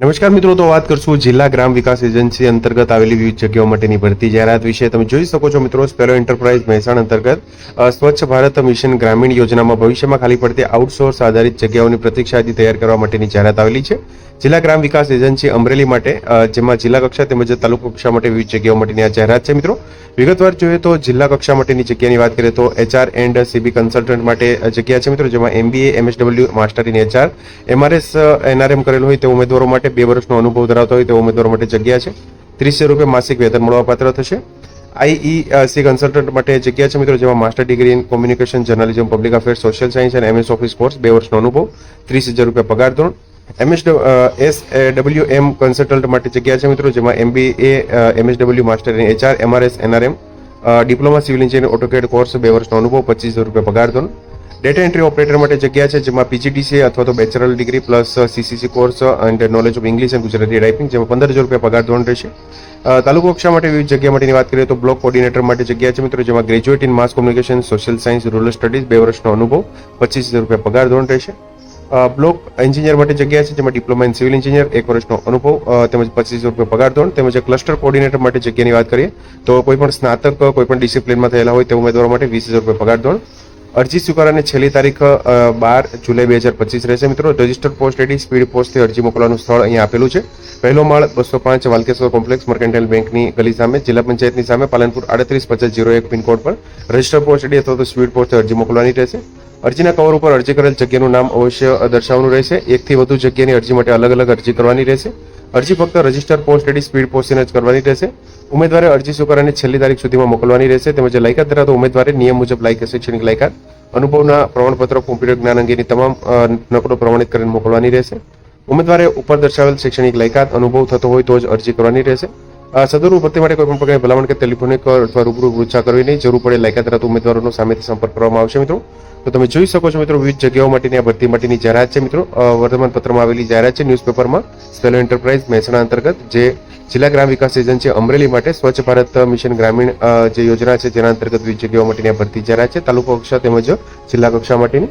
નમસ્કાર મિત્રો, તો વાત કરશું જિલ્લા ગ્રામ વિકાસ એજન્સી અંતર્ગત આવેલી વિવિધ જગ્યાઓ માટેની ભરતી જાહેરાત વિશે. તમે જોઈ શકો છો મિત્રો સ્પેલો એન્ટરપ્રાઇઝ મહેસાણા અંતર્ગત સ્વચ્છ ભારત મિશન ગ્રામીણ યોજનામાં ભવિષ્યમાં ખાલી પડતી આઉટસોર્સ આધારિત જગ્યાઓની પ્રતીક્ષા યાદી તૈયાર કરવા માટેની જાહેરાત આવેલી છે. જિલ્લા ગ્રામ વિકાસ એજન્સી અમરેલી માટે જેમાં જિલ્લા કક્ષા તેમજ તાલુકા કક્ષા માટે વિવિધ જગ્યાઓ માટેની આ જાહેરાત છે. મિત્રો, વિગતવાર જોઈએ તો જિલ્લા કક્ષા માટેની જગ્યાની વાત કરીએ તો એચઆર એન્ડ સીબી કન્સલ્ટન્ટ માટે જગ્યા છે મિત્રો, જેમાં MBA MSW master in HR MRS NRM કરેલ હોય તે ઉમેદવારો માટે બે વર્ષનો અનુભવ ધરાવતા હોય તેવા ઉમેદવારો માટે જગ્યા છે. ત્રીસો રૂપિયા માસિક વેતન મળવાપાત્ર થશે. આઈઈસી કન્સલ્ટન્ટ માટે જગ્યા છે મિત્રો, જેમાં master degree in communication, journalism, public affairs, social science અને એમએસ ઓફિસ કોર્સ બે વર્ષનો અનુભવ. ત્રીસ હજાર રૂપિયા પગાર ધોરણ. MS S W M consultant માટે જગ્યા છે મિત્રો, જેમાં MBA, MSW master in HR, MRS, NRM diploma, civil engineer AutoCAD course બે વર્ષનો અનુભવ, પચીસ હજાર રૂપિયા પગાર ધોરણ. ડેટા એન્ટ્રી ઓપરેટર માટે જગ્યા છે જેમાં પીજીડીસી અથવા તો bachelor degree plus CCC course and knowledge of English and Gujarati typing જેમાં પંદર હજાર રૂપિયા પગાર ધોરણ રહેશે. તાલુકો કક્ષા માટે વિવિધ જગ્યા માટેની વાત કરીએ તો બ્લોક કોર્ડિનેટર માટે જગ્યા છે મિત્રો, જેમાં graduate in mass communication social science rural studies બે વર્ષનો અનુભવ, પચીસ હજાર રૂપિયા પગાર ધોરણ રહેશે. બ્લોક એન્જિનિયર માટે જગ્યા છે જેમાં ડિપ્લોમા ઇન સિવિલ એન્જિનિયર એક વર્ષનો અનુભવ તેમજ પચીસ રૂપિયા પગાર ધોરણ, તેમજ ક્લસ્ટર કોર્ડિનેટર માટે જગ્યાની વાત કરીએ તો કોઈ પણ સ્નાતક, કોઈ પણ ડિસિપ્લિનમાં થયેલા હોય તે ઉમેદવારો માટે વીસ હજાર રૂપિયા પગાર ધોરણ. અરજી સ્વીકારવાની છેલ્લી તારીખ બાર જુલાઈ બે હજાર પચીસ રહેશે. મિત્રો, રજિસ્ટર પોસ્ટ રેડી સ્પીડ પોસ્ટથી અરજી મોકલવાનું સ્થળ અહીંયા આપેલું છે. પહેલો માળ બસો પાંચ વાલકેશ્વર કોમ્પ્લેક્સ મર્કેન્ટાઇલ બેંકની ગલી સામે, જિલ્લા પંચાયતની સામે, પાલનપુર આડત્રીસ પચાસ જીરો એક પિનકોડ પર. રજિસ્ટર પોસ્ટ રેડી અથવા તો સ્પીડ પોસ્ટથી અરજી મોકલવાની રહેશે. અરજીના કવર ઉપર અરજી કરેલ જગ્યાનું નામ અવશ્ય દર્શાવવાનું રહેશે. એકથી વધુ જગ્યાની અરજી માટે અલગ અલગ અરજી કરવાની રહેશે. અરજી ફક્ત રજિસ્ટર પોસ્ટ રેડી સ્પીડ પોસ્ટને જ કરવાની રહેશે. ઉમેદવારે અરજી સ્વીકારવાની છેલ્લી તારીખ સુધીમાં મોકલવાની રહેશે. તેમજ લાયકાત ધરાવતો ઉમેદવારે નિયમ મુજબ લાયક શૈક્ષણિક લાયકાત. અનુભવના પ્રમાણપત્ર, કોમ્પ્યુટર જ્ઞાન અંગેની તમામ નકલો પ્રમાણિત કરીને મોકલવાની રહેશે. ઉમેદવારે ઉપર દર્શાવેલ શૈક્ષણિક લાયકાત, અનુભવ થતો હોય તો જ અરજી કરવાની રહેશે. સદરુ ભરતી માટે કોઈપણ પ્રકારની ભલામણ કે ટેલિફોનિક અથવા રૂબરૂ પૃચ્છા કરવી નહીં. જરૂર પડે લાયકાત રહેતા ઉમેદવારોનો સામેથી સંપર્ક કરવામાં આવશે, મિત્રો. તો તમે જોઈ શકો છો, મિત્રો, વિવિધ જગ્યાઓ માટેની આ ભરતી માટેની જાહેરાત છે, મિત્રો. વર્તમાન પત્રમાં આવેલી જાહેરાત છે, ન્યૂઝપેપરમાં. સ્પેલો એન્ટરપ્રાઇઝ મહેસાણા અંતર્ગત, જે જિલ્લા ગ્રામ વિકાસ એજન્સી અમરેલી માટે સ્વચ્છ ભારત મિશન ગ્રામીણ જે યોજના છે, જેના અંતર્ગત વિવિધ જગ્યાઓ માટેની આ ભરતી જાહેરાત છે. તાલુકા કક્ષા તેમજ જિલ્લા કક્ષા માટેની.